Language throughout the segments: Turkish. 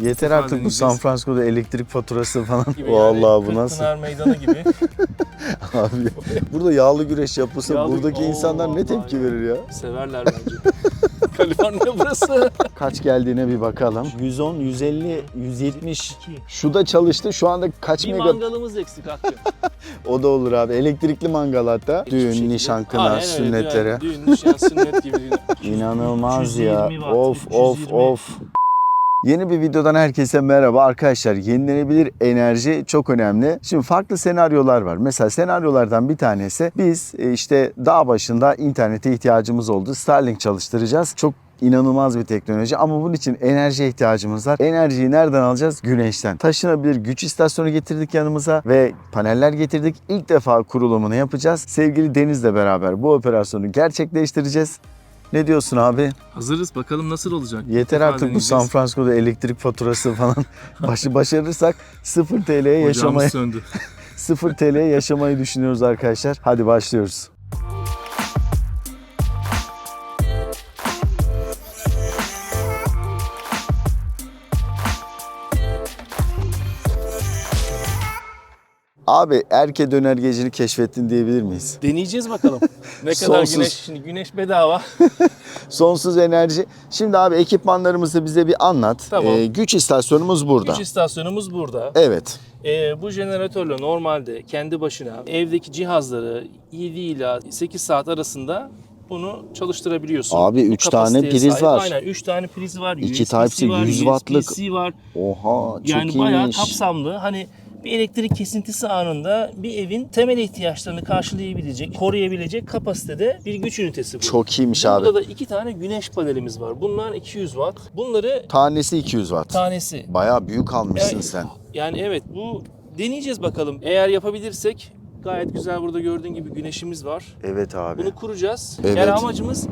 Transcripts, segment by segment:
Yeter artık bu. San Francisco'da elektrik faturası falan. gibi Vallahi bu nasıl? Kırkpınar Meydanı gibi. Abi burada yağlı güreş yapılsa Yağlı- buradaki Oo, insanlar ne tepki vallahi. verir ya? Severler bence. Kaliforniya burası. Kaç geldiğine bir bakalım. 110, 150, 170. Şu da çalıştı. Şu anda kaç Bir mega... mangalımız eksik Hakkı. O da olur abi. Elektrikli mangal hatta. Hiçbir Düğün, şekilde- nişan, kına, Aynen öyle, sünnetlere. Düğün, düğün, nişan, sünnet gibi. İnanılmaz ya. 320 watt, Of of 320. of. Yeni bir videodan herkese merhaba arkadaşlar. Yenilenebilir enerji çok önemli. Şimdi farklı senaryolar var. Mesela senaryolardan bir tanesi biz e, işte dağ başında internete ihtiyacımız oldu. Starlink çalıştıracağız. Çok inanılmaz bir teknoloji ama bunun için enerjiye ihtiyacımız var. Enerjiyi nereden alacağız? Güneşten. Taşınabilir güç istasyonu getirdik yanımıza ve paneller getirdik. İlk defa kurulumunu yapacağız. Sevgili Deniz'le beraber bu operasyonu gerçekleştireceğiz. Ne diyorsun abi? Hazırız bakalım nasıl olacak. Yeter artık bu deneyeceğiz. San Francisco'da elektrik faturası falan. Başı başarırsak 0 TL'ye yaşamayı söndü. 0 TL'ye yaşamayı düşünüyoruz arkadaşlar. Hadi başlıyoruz. Abi erke dönergecini keşfettin diyebilir miyiz? Deneyeceğiz bakalım. Ne kadar Sonsuz. güneş. Şimdi güneş bedava. Sonsuz enerji. Şimdi abi ekipmanlarımızı bize bir anlat. Tamam. Ee, güç istasyonumuz burada. Güç istasyonumuz burada. Evet. Ee, bu jeneratörle normalde kendi başına evdeki cihazları 7 ila 8 saat arasında bunu çalıştırabiliyorsun. Abi Bu üç tane kapasiteye priz var. Aynen 3 tane priz var. İki USB'si Type-C, var, 100 wattlık. USB-C var. Oha çok Yani bayağı iyiymiş. kapsamlı. Hani bir elektrik kesintisi anında bir evin temel ihtiyaçlarını karşılayabilecek, koruyabilecek kapasitede bir güç ünitesi bu. Çok iyiymiş Burada abi. da iki tane güneş panelimiz var. Bunlar 200 watt. Bunları Tanesi 200 watt. tanesi. Bayağı büyük almışsın Yani- sen. Yani evet bu deneyeceğiz bakalım. Eğer yapabilirsek gayet güzel burada gördüğün gibi güneşimiz var. Evet abi. Bunu kuracağız. Evet. Yani amacımız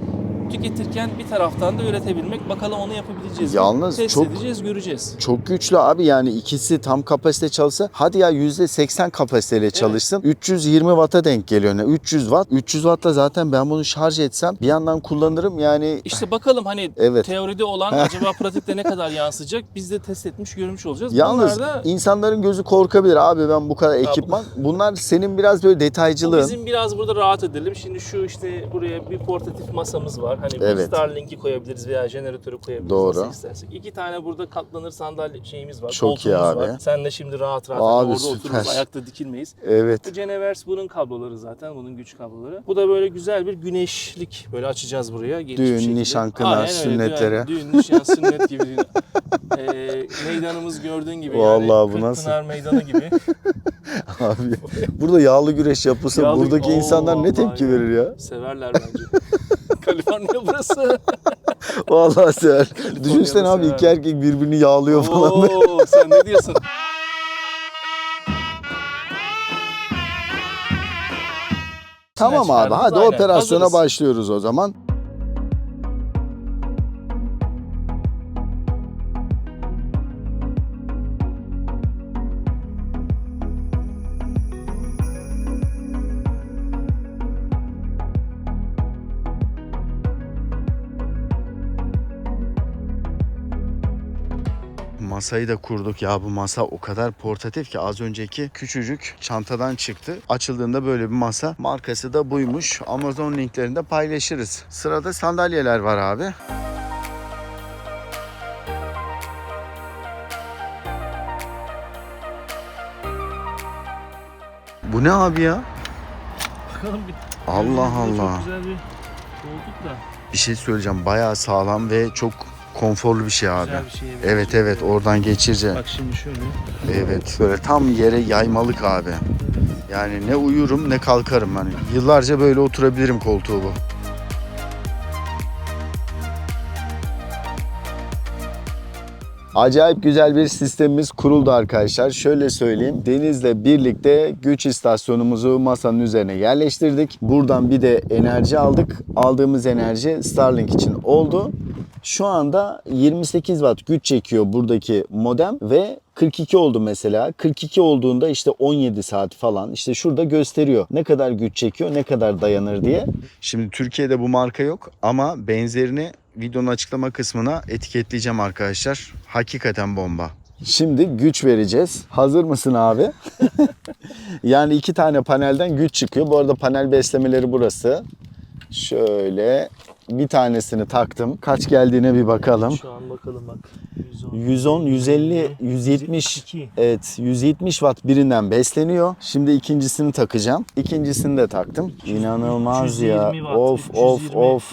tüketirken bir taraftan da üretebilmek. Bakalım onu yapabileceğiz mi? Yalnız Test çok- edeceğiz, göreceğiz. Çok güçlü abi yani ikisi tam kapasite çalışsa hadi ya %80 kapasiteyle çalışsın. 320 watt'a denk geliyor. Ne? 300 watt. 300 watt'ta zaten ben bunu şarj etsem bir yandan kullanırım yani İşte bakalım hani Evet. teoride olan acaba pratikte ne kadar yansıyacak? Biz de test etmiş, görmüş olacağız. Yalnız Bunlar da insanların gözü korkabilir abi ben bu kadar ekipman. Bunlar senin biraz böyle detaycılığın. bizim biraz burada rahat edelim. Şimdi şu işte buraya bir portatif masamız var. Hani Evet. bir Starlink'i koyabiliriz veya jeneratörü koyabiliriz Doğru. nasıl istersek. İki tane burada katlanır sandalye şeyimiz var. Çok iyi koltuğumuz abi. Var. Sen de şimdi rahat rahat Abi orada süper. otururuz. Ayakta dikilmeyiz. Evet. Bu Genevers bunun kabloları zaten. Bunun güç kabloları. Bu da böyle güzel bir güneşlik. Böyle açacağız buraya. geniş bir Düğün, şekilde. nişan, kına, Aynen öyle. sünnetlere. Düğün, düğün, nişan, sünnet gibi. Ee, meydanımız gördüğün gibi Vallahi yani. bu nasıl? Kırkpınar Meydanı gibi. Abi burada yağlı güreş yapılsa Yağlı- buradaki Oo, insanlar ne vallahi tepki ya. verir ya? Severler bence. Kaliforniya burası. Vallahi sever. Düşünsene abi sever. iki erkek birbirini yağlıyor falan. Oo, sen ne diyorsun? Tamam abi hadi aynen. operasyona Hazırız. başlıyoruz o zaman. Masayı da kurduk ya bu masa o kadar portatif ki az önceki küçücük çantadan çıktı. Açıldığında böyle bir masa. Markası da buymuş. Amazon linklerinde paylaşırız. Sırada sandalyeler var abi. Bu ne abi ya? Bakalım bir. Allah Allah. Çok güzel bir koltuk da. Bir şey söyleyeceğim. Bayağı sağlam ve çok konforlu bir şey abi. Güzel bir şey. Evet evet oradan geçirce. Bak şimdi şöyle. Evet böyle tam yere yaymalık abi. Yani ne uyurum ne kalkarım hani. Yıllarca böyle oturabilirim koltuğu bu. Acayip güzel bir sistemimiz kuruldu arkadaşlar. Şöyle söyleyeyim. Deniz'le birlikte güç istasyonumuzu masanın üzerine yerleştirdik. Buradan bir de enerji aldık. Aldığımız enerji Starlink için oldu. Şu anda 28 watt güç çekiyor buradaki modem ve 42 oldu mesela. 42 olduğunda işte 17 saat falan işte şurada gösteriyor. Ne kadar güç çekiyor, ne kadar dayanır diye. Şimdi Türkiye'de bu marka yok ama benzerini videonun açıklama kısmına etiketleyeceğim arkadaşlar. Hakikaten bomba. Şimdi güç vereceğiz. Hazır mısın abi? yani iki tane panelden güç çıkıyor. Bu arada panel beslemeleri burası. Şöyle bir tanesini taktım. Kaç geldiğine bir bakalım. Şu an bakalım bak. 110. 110, 150, 170 172. Evet 170 watt birinden besleniyor. Şimdi ikincisini takacağım. İkincisini de taktım. İnanılmaz ya. 320 watt, Of of 320. of.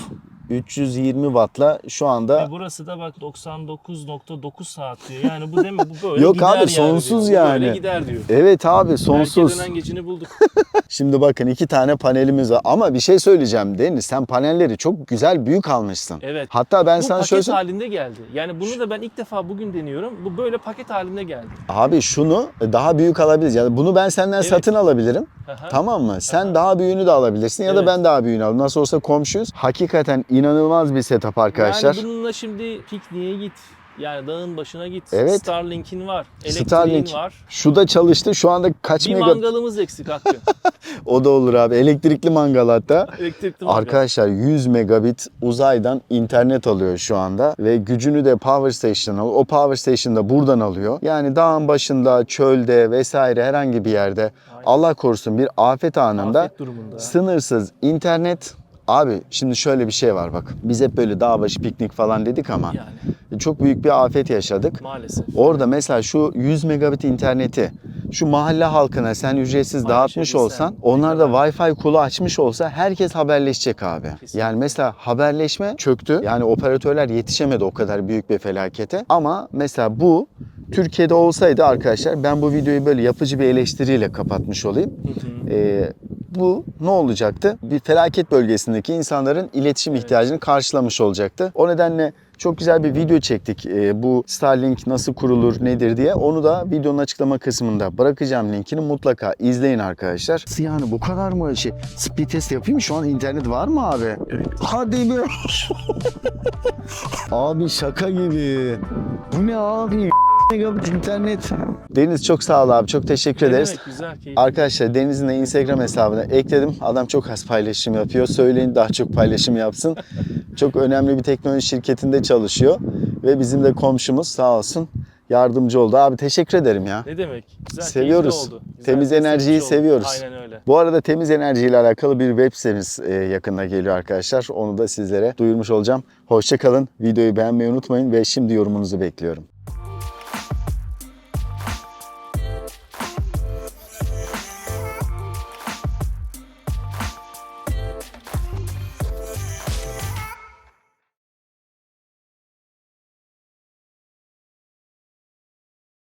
320 wattla şu anda Ve burası da bak 99.9 saat diyor. Yani bu deme bu böyle Yok gider abi, yani sonsuz diyor. Bu yani. Böyle gider diyor. Evet abi sonsuz. Belki geçini bulduk. Şimdi bakın iki tane panelimiz var. Ama bir şey söyleyeceğim Deniz. Sen panelleri çok güzel büyük almışsın. Evet. Hatta ben bu sana paket şöyle söyleyeyim. halinde geldi. Yani bunu da ben ilk defa bugün deniyorum. Bu böyle paket halinde geldi. Abi şunu daha büyük alabiliriz. Yani bunu ben senden Evet. satın alabilirim. Aha. Tamam mı? Sen daha büyüğünü de alabilirsin ya da Evet. ben daha büyüğünü alayım. Nasıl olsa komşuyuz. Hakikaten inanılmaz bir setup arkadaşlar. Yani bununla şimdi pikniğe git. Yani dağın başına git. Evet. Starlink'in var. Elektriğin Starlink. var. Şu da çalıştı. Şu anda kaç Bir mega... mangalımız eksik Hakkı. O da olur abi. Elektrikli mangal hatta. Elektrikli mangal. Arkadaşlar 100 megabit uzaydan internet alıyor şu anda ve gücünü de Power Station'dan alıyor. O Power Station da buradan alıyor. Yani dağın başında, çölde vesaire herhangi bir yerde Aynen. Allah korusun bir afet anında Afet sınırsız internet Abi şimdi şöyle bir şey var bak. Biz hep böyle dağ başı piknik falan dedik ama Yani çok büyük bir afet yaşadık. maalesef. Orada mesela şu 100 megabit interneti şu mahalle halkına sen ücretsiz dağıtmış Paylaşabilsen, olsan onlar da Wi-Fi kulu açmış olsa herkes haberleşecek abi. Kesinlikle. Yani mesela haberleşme çöktü. Yani operatörler yetişemedi o kadar büyük bir felakete. Ama mesela bu Türkiye'de olsaydı arkadaşlar ben bu videoyu böyle yapıcı bir eleştiriyle kapatmış olayım. Hı hı. Ee, bu ne olacaktı? Bir felaket bölgesindeki insanların iletişim ihtiyacını karşılamış olacaktı. O nedenle çok güzel bir video çektik. Ee, bu Starlink nasıl kurulur, nedir diye. Onu da videonun açıklama kısmında bırakacağım linkini. Mutlaka izleyin arkadaşlar. Yani bu kadar mı şey? Speed test yapayım mı? Şu an internet var mı abi? Hadi be. abi şaka gibi. Bu ne abi? İnternet. Deniz çok sağ ol abi. Çok teşekkür Ne ederiz. demek güzel keyifli. Arkadaşlar Deniz'in de Instagram hesabına ekledim. Adam çok az paylaşım yapıyor. Söyleyin daha çok paylaşım yapsın. çok önemli bir teknoloji şirketinde çalışıyor. Ve bizim de komşumuz sağ olsun yardımcı oldu. Abi teşekkür ederim ya. Ne demek? Güzel, Seviyoruz. oldu. Güzel Temiz enerjiyi oldu. seviyoruz. Aynen öyle. Bu arada temiz enerji ile alakalı bir web sitemiz e, yakında geliyor arkadaşlar. Onu da sizlere duyurmuş olacağım. Hoşçakalın. Videoyu beğenmeyi unutmayın ve şimdi yorumunuzu bekliyorum.